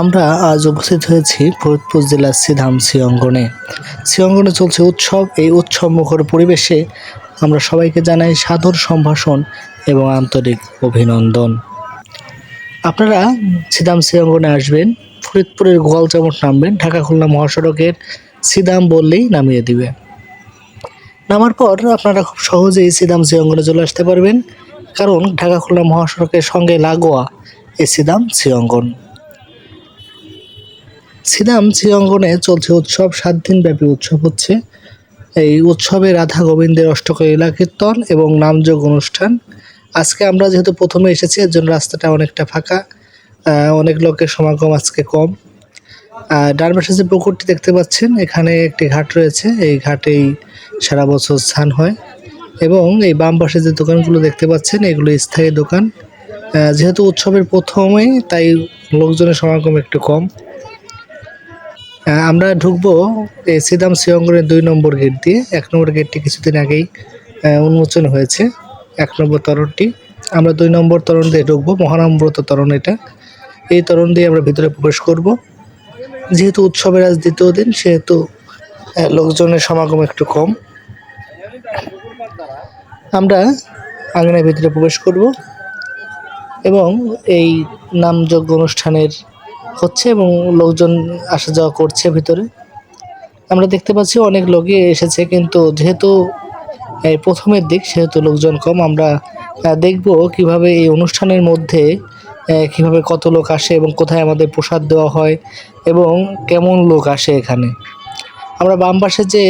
আমরা আজ উপস্থিত হয়েছি ফরিদপুর জেলার সিধামসি অঙ্গনে সি অঙ্গনে চলছে উৎসব। এই উৎসব মুখর পরিবেশে আমরা সবাইকে জানাই সাদর সম্ভাষণ এবং আন্তরিক অভিনন্দন। আপনারা সিদামসি অঙ্গনে আসবেন, ফরিদপুরের গোয়ালচামট নামবেন, ঢাকা খুলনা মহাসড়কের সিদাম বললেই নামিয়ে দিবে। নামার পর আপনারা খুব সহজেই সিদামসি অঙ্গনে চলে আসতে পারবেন, কারণ ঢাকা খুলনা মহাসড়কের সঙ্গে লাগোয়া এই সিদাম সি অঙ্গন সিদাম শ্রী অঙ্গনে চলছে উৎসব, সাত দিন ব্যাপী উৎসব হচ্ছে। এই উৎসবে রাধা গোবিন্দের অষ্টকলীলা কীর্তন এবং নামযোগ অনুষ্ঠান। আজকে আমরা যেহেতু প্রথমে এসেছি, এর জন্য রাস্তাটা অনেকটা ফাঁকা। অনেক লোকের সমাগম আজকে কম। ডান পাশে যে পুকুরটি দেখতে পাচ্ছেন, এখানে একটি ঘাট রয়েছে। এই ঘাটেই সারা বছর স্নান হয়। এবং এই বাম পাশে যে দোকানগুলো দেখতে পাচ্ছেন, এগুলো স্থায়ী দোকান। যেহেতু উৎসবের প্রথমেই তাই লোকজনের সমাগম একটু কম। আমরা ঢুকবো, এই সিদাম সিয়ঙ্গরের দুই নম্বর গেট দিয়ে। এক নম্বর গেটটি কিছুদিন আগেই উন্মোচন হয়েছে। এক নম্বর তরণটি। আমরা দুই নম্বর তরণ দিয়ে ঢুকবো, মহানম্রত তরণ এটা। এই তরণ দিয়ে আমরা ভিতরে প্রবেশ করব। যেহেতু উৎসবের আজ দ্বিতীয় দিন, সেহেতু লোকজনের সমাগম একটু কম। আমরা আঙিনার ভিতরে প্রবেশ করব এবং এই নামযজ্ঞ অনুষ্ঠানের হচ্ছে এবং লোকজন আসা যাওয়া করছে ভিতরে। আমরা দেখতে পাচ্ছি অনেক লোকই এসেছে, কিন্তু যেহেতু প্রথমের দিক, সেহেতু লোকজন কম, আমরা দেখব কীভাবে এই অনুষ্ঠানের মধ্যে কীভাবে কত লোক আসে এবং কোথায় আমাদের প্রসাদ দেওয়া হয় এবং কেমন লোক আসে এখানে। আমরা বাম পাশে যে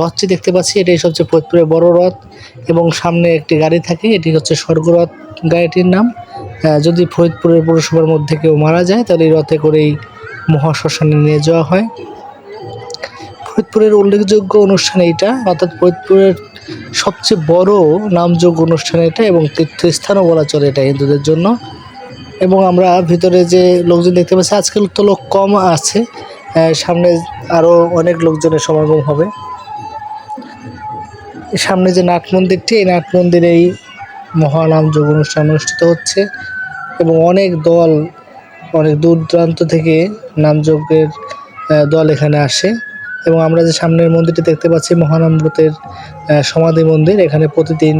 রথটি দেখতে পাচ্ছি, এটাই সবচেয়ে ফরিদপুরের বড় রথ এবং সামনে একটি গাড়ি থাকে, এটি হচ্ছে স্বর্গরথ গাড়িটির নাম। যদি ফরিদপুরের পৌরসভার মধ্যে কেউ মারা যায়, তাহলে রথে করেই মহাশ্মশানে নিয়ে যাওয়া হয়। ফরিদপুরের উল্লেখযোগ্য অনুষ্ঠান এইটা, অর্থাৎ ফরিদপুরের সবচেয়ে বড় নামযোগ্য অনুষ্ঠান এটা এবং তীর্থস্থানও বলা চলে এটা হিন্দুদের জন্য। এবং আমরা ভিতরে যে লোকজন দেখতে পাচ্ছি, আজকাল তো লোক কম আছে সামনে আরও অনেক লোকজনের সমাগম হবে। সামনে যে নাট মন্দিরটি, এই নাট মন্দিরেই মহানামযোগ অনুষ্ঠান অনুষ্ঠিত হচ্ছে এবং অনেক দল, অনেক দূর দূরান্ত থেকে নামযজ্ঞের দল এখানে আসে এবং আমরা যে সামনের মন্দিরটি দেখতে পাচ্ছি মহানামব্রতের সমাধি মন্দির, এখানে প্রতিদিন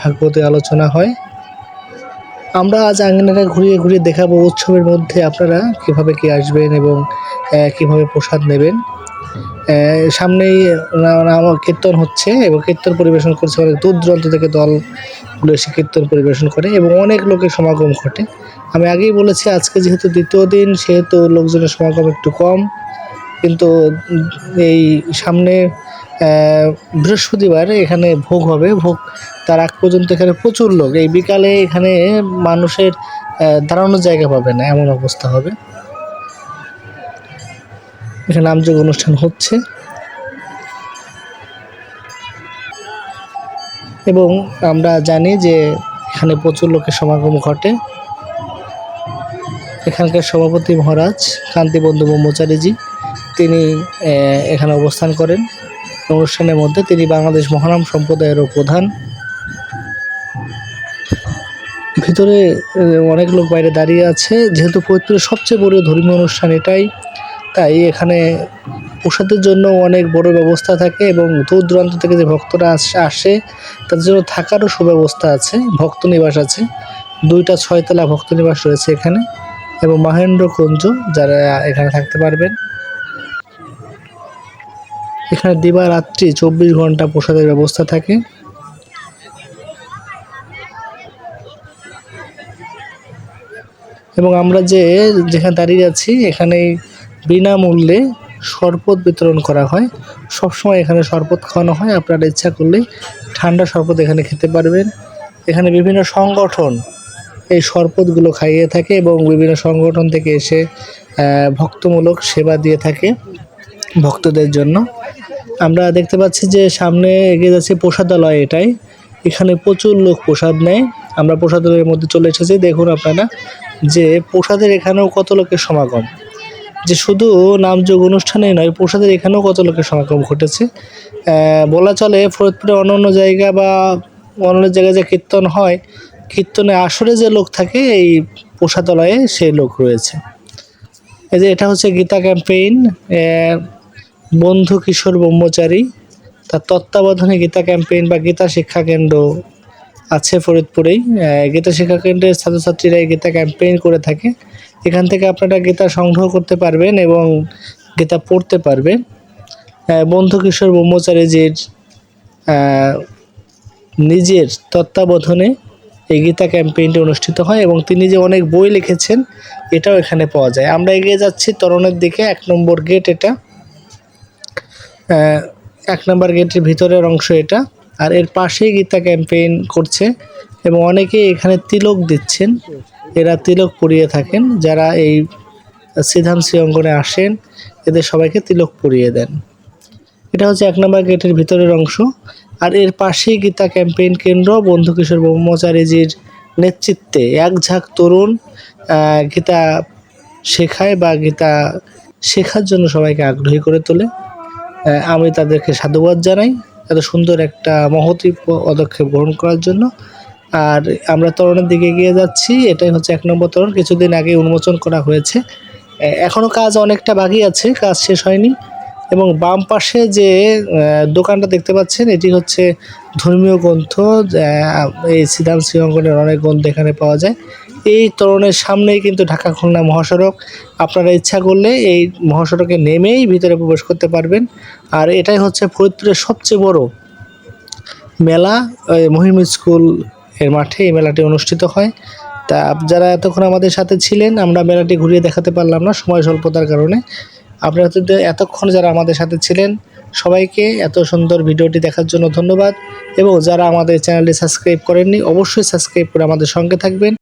ভাগবতী আলোচনা হয়। আমরা আজ আঙ্গিনাটা ঘুরিয়ে ঘুরিয়ে দেখাবো উৎসবের মধ্যে আপনারা কীভাবে কি আসবেন এবং কীভাবে প্রসাদ নেবেন। সামনেই কীর্তন হচ্ছে এবং কীর্তন পরিবেশন করছে অনেক দূর দূরান্ত থেকে দলগুলো এসে কীর্তন পরিবেশন করে এবং অনেক লোকের সমাগম ঘটে। আমি আগেই বলেছি, আজকে যেহেতু দ্বিতীয় দিন, সেহেতু লোকজনের সমাগম একটু কম। কিন্তু এই সামনে বৃহস্পতিবার এখানে ভোগ হবে। ভোগ তার আগ পর্যন্ত এখানে প্রচুর লোক। এই বিকালে এখানে মানুষের দাঁড়ানোর জায়গা পাবে না, এমন অবস্থা হবে। এখানে নামযোগ অনুষ্ঠান হচ্ছে। এবং আমরা জানি যে এখানে প্রচুর লোকের সমাগম ঘটে। এখানকার সভাপতি মহারাজ কান্তিবন্ধু ব্রহ্মচারীজি, তিনি এখানে অবস্থান করেন। অনুষ্ঠানের মধ্যে তিনি বাংলাদেশ মহানাম সম্প্রদায়েরও প্রধান। ভিতরে অনেক লোক বাইরে দাঁড়িয়ে আছে। যেহেতু ফরিদপুরের সবচেয়ে বড় ধর্মীয় অনুষ্ঠান এটাই তাই এখানে প্রসাদের জন্য অনেক বড় ব্যবস্থা থাকে এবং দূর দূরান্ত থেকে যে ভক্তরা আসে তাদের জন্য থাকারও সুব্যবস্থা আছে, ভক্ত নিবাস আছে। দুইটা ছয়তলা ভক্ত নিবাস রয়েছে এখানে এবং মহেন্দ্র কুঞ্জ, যারা এখানে থাকতে পারবেন। এখানে দিবারাত্রি চব্বিশ ঘণ্টা প্রসাদের ব্যবস্থা থাকে। এবং আমরা যে যেখানে দাঁড়িয়ে আছি এখানে বিনামূল্যে শরবত বিতরণ করা হয়। সবসময় এখানে শরবত খাওয়ানো হয়। আপনারা ইচ্ছা করলেই ঠান্ডা শরবত এখানে খেতে পারবেন। এখানে বিভিন্ন সংগঠন এই শরবতগুলো খাইয়ে থাকে এবং বিভিন্ন সংগঠন থেকে এসে ভক্তমূলক সেবা দিয়ে থাকে ভক্তদের জন্য। আমরা দেখতে পাচ্ছি যে সামনে এগিয়ে যাচ্ছে প্রসাদালয় এটাই। এখানে প্রচুর লোক প্রসাদ নেয়। আমরা প্রসাদালয়ের মধ্যে চলে এসেছি। দেখুন আপনারা যে প্রসাদের এখানেও কত লোকের সমাগম। যে শুধু নামযোগ অনুষ্ঠানেই নয়, প্রসাদের এখানেও কত লোকের সমাগম ঘটেছে? বলা চলে ফরিদপুরে অন্য অন্য জায়গা বা অন্য জায়গায় যে কীর্তন হয় কীর্তনে আসরে যে লোক থাকে, এই প্রসাদালয়ে সে লোক রয়েছে। এই যে এটা হচ্ছে গীতা ক্যাম্পেইন বন্ধু কিশোর ব্রহ্মচারী, তার তত্ত্বাবধানে গীতা ক্যাম্পেইন বা গীতা শিক্ষা কেন্দ্র আছে ফরিদপুরেই। গীতা শিক্ষা কেন্দ্রের ছাত্রছাত্রীরা এই গীতা ক্যাম্পেইন করে থাকে। এখান থেকে আপনারা গীতা সংগ্রহ করতে পারবেন এবং গীতা পড়তে পারবেন। বন্ধু কিশোর ব্রহ্মচারীজির নিজের তত্ত্বাবধানে এই গীতা ক্যাম্পেইনটি অনুষ্ঠিত হয় এবং তিনি যে অনেক বই লিখেছেন, এটাও এখানে পাওয়া যায়। আমরা এগিয়ে যাচ্ছি তরণের দিকে, এক নম্বর গেট এটা। এক নম্বর গেটের ভিতরের অংশ এটা। আর এর পাশেই গীতা ক্যাম্পেইন করছে এবং অনেকেই এখানে তিলক দিচ্ছেন। এরা তিলক পরিয়ে থাকেন। যারা এই সিধাম শ্রী অঙ্গনে আসেন, এদের সবাইকে তিলক পরিয়ে দেন। এটা হচ্ছে এক নম্বর গেটের ভিতরের অংশ। আর এর পাশেই গীতা ক্যাম্পেইন কেন্দ্র, বন্ধু কিশোর ব্রহ্মচারীজির নেতৃত্বে। এক ঝাঁক তরুণ গীতা শেখায় বা গীতা শেখার জন্য সবাইকে আগ্রহী করে তোলে। আমি তাদেরকে সাধুবাদ জানাই। এত সুন্দর একটা মহতি পদক্ষেপ গ্রহণ করার জন্য। আর আমরা তরুণের দিকে এগিয়ে যাচ্ছি, এটাই হচ্ছে এক নম্বর তরুণ। কিছুদিন আগে উন্মোচন করা হয়েছে। এখনও কাজ অনেকটা বাকি আছে, কাজ শেষ হয়নি। এবং বাম পাশে যে দোকানটা দেখতে পাচ্ছেন, এটি হচ্ছে ধর্মীয় গ্রন্থ এই সিদ্ধান্ত শ্রীঅঙ্গনের অনেক গ্রন্থ এখানে পাওয়া যায়। এই তরণের সামনেই কিন্তু ঢাকা খুলনা মহাসড়ক। আপনারা ইচ্ছা করলে এই মহাসড়কে নেমেই ভিতরে প্রবেশ করতে পারবেন। আর এটাই হচ্ছে ফরিদপুরের সবচেয়ে বড় মেলা মহিম স্কুল এর মাঠে এই মেলাটি অনুষ্ঠিত হয়। তা যারা এতক্ষণ আমাদের সাথে ছিলেন, আমরা মেলাটি ঘুরিয়ে দেখাতে পারলাম না সময় স্বল্পতার কারণে। আপনারা তো এতক্ষণ যারা আমাদের সাথে ছিলেন, সবাইকে এত সুন্দর ভিডিওটি দেখার জন্য ধন্যবাদ। এবং যারা আমাদের চ্যানেলটি সাবস্ক্রাইব করেননি, অবশ্যই সাবস্ক্রাইব করে আমাদের সঙ্গে থাকবেন।